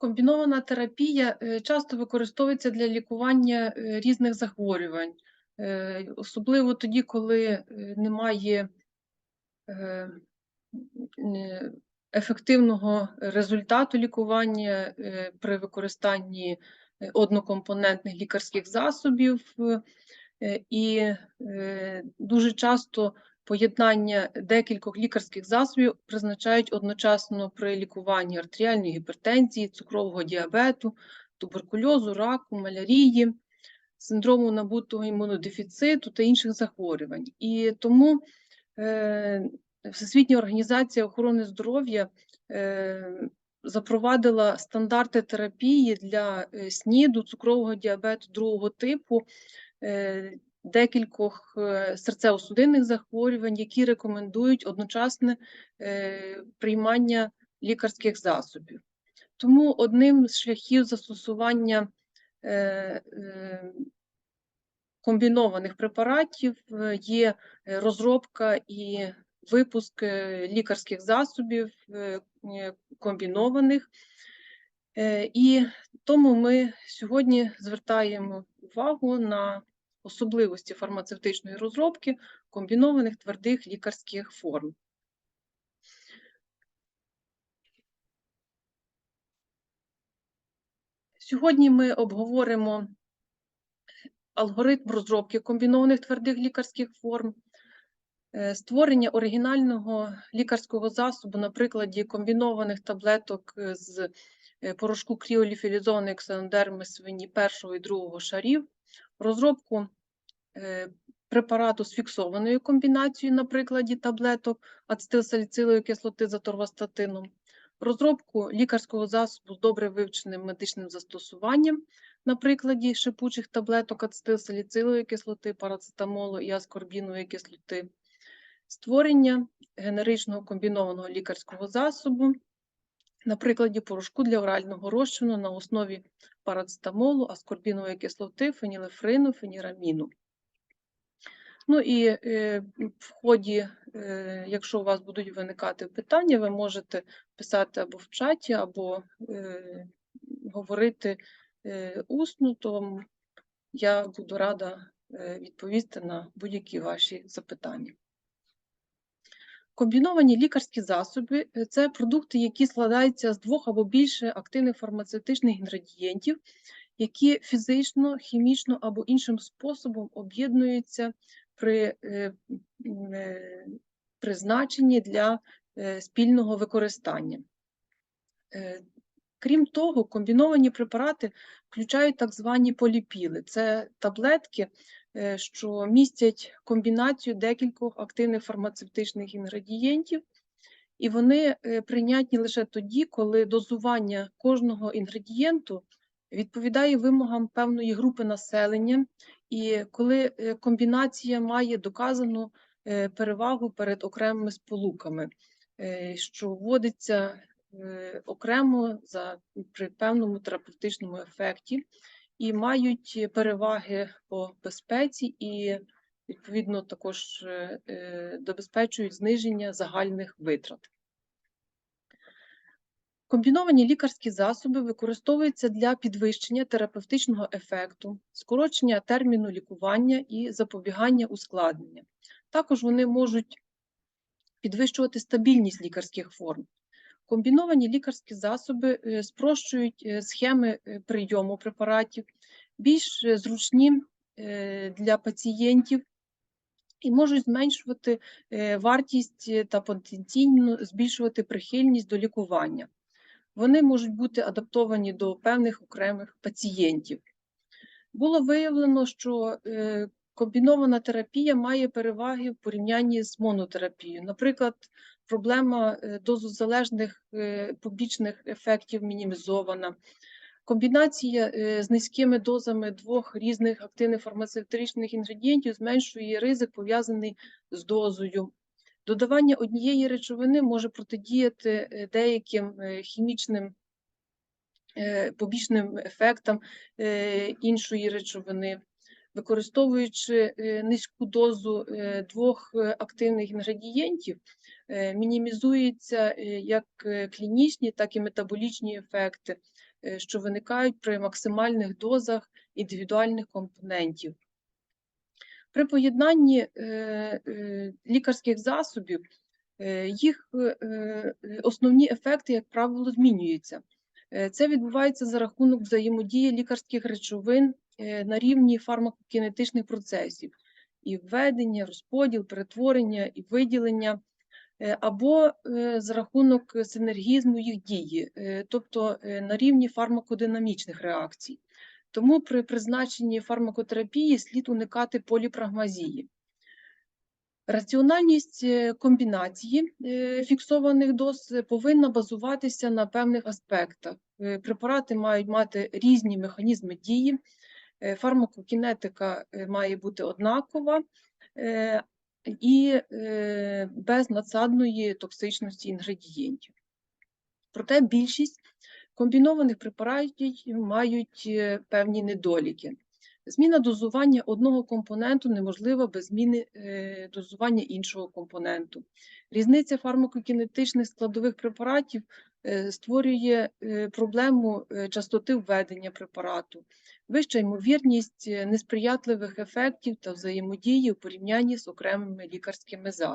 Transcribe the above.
Комбінована терапія е, часто використовується для лікування е, різних захворювань, Е, особливо тоді, коли немає ефективного результату лікування при використанні однокомпонентних лікарських засобів, і дуже часто поєднання декількох лікарських засобів призначають одночасно при лікуванні артеріальної гіпертензії, цукрового діабету, туберкульозу, раку, малярії, синдрому набутого імунодефіциту та інших захворювань. І тому е, Всесвітня організація охорони здоров'я е, запровадила стандарти терапії для е, СНІДу, цукрового діабету другого типу, декількох е, серцево-судинних захворювань, які рекомендують одночасне е, приймання лікарських засобів. Тому одним з шляхів застосування е, комбінованих препаратів є розробка і випуск лікарських засобів комбінованих. І тому ми сьогодні звертаємо увагу на особливості фармацевтичної розробки комбінованих твердих лікарських форм. Сьогодні ми обговоримо алгоритм розробки комбінованих твердих лікарських форм, е, створення оригінального лікарського засобу на прикладі комбінованих таблеток з е, порошку кріоліфілізованої ксенодерми свині першого і другого шарів, розробку препарату з фіксованою комбінацією на прикладі таблеток ацетилсаліцилової кислоти за торвастатином, розробку лікарського засобу з добре вивченим медичним застосуванням на прикладі шипучих таблеток ацетилсаліцилової кислоти, парацетамолу і аскорбінової кислоти, створення генеричного комбінованого лікарського засобу на прикладі порошку для орального розчину на основі парацетамолу, аскорбінової кислоти, фенілефрину, феніраміну. Ну і е, в ході, е, якщо у вас будуть виникати питання, ви можете писати або в чаті, або е, говорити усно, то я буду рада відповісти на будь-які ваші запитання. Комбіновані лікарські засоби це продукти, які складаються з двох або більше активних фармацевтичних інгредієнтів, які фізично, хімічно або іншим способом об'єднуються при е, е, призначенні для е, спільного використання. Крім того, комбіновані препарати включають так звані поліпіли. Це таблетки, що містять комбінацію декількох активних фармацевтичних інгредієнтів, і вони прийнятні лише тоді, коли дозування кожного інгредієнту відповідає вимогам певної групи населення, і коли е, комбінація має доказану е, перевагу перед окремими сполуками, е, що вводиться окремо за при певному терапевтичному ефекті, і мають переваги по безпеці і відповідно також е, зниження загальних витрат. Комбіновані лікарські засоби використовуються для підвищення терапевтичного ефекту, скорочення терміну лікування і запобігання ускладнення. Також вони можуть підвищувати стабільність лікарських форм. Комбіновані лікарські засоби е, спрощують е, схеми е, прийому препаратів, більш зручні для пацієнтів і можуть зменшувати вартість та потенційно збільшувати прихильність до лікування. Вони можуть бути адаптовані до певних окремих пацієнтів. Було виявлено, що е, комбінована терапія має переваги в порівнянні з монотерапією. Наприклад, проблема е, дозозалежних е, побічних ефектів мінімізована. Комбінація з низькими дозами двох різних активних фармацевтичних інгредієнтів зменшує ризик, пов'язаний з дозою. Додавання однієї речовини може протидіяти е, деяким е, хімічним е, побічним ефектам іншої речовини. використовуючи низьку дозу двох активних інгредієнтів, мінімізуються як клінічні, так і метаболічні ефекти, що виникають при максимальних дозах індивідуальних компонентів. При поєднанні е, е, лікарських засобів е, їх основні ефекти, як правило, змінюються. Це відбувається за рахунок взаємодії лікарських речовин на рівні фармакокінетичних процесів і введення, розподіл, перетворення і виділення, або за рахунок синергізму їх дії, тобто на рівні фармакодинамічних реакцій. Тому при призначенні фармакотерапії слід уникати поліпрагмазії. Раціональність е, комбінації е, фіксованих доз повинна базуватися на певних аспектах. Е, Препарати мають мати різні механізми дії, фармакокінетика має бути однакова і без надсадної токсичності інгредієнтів. Проте більшість комбінованих препаратів мають е, певні недоліки. Зміна дозування одного компоненту неможлива без зміни е, дозування іншого компоненту. Різниця фармакокінетичних складових препаратів е, створює проблему частоти введення препарату, вища ймовірність несприятливих ефектів та взаємодії у порівнянні з окремими лікарськими засобами.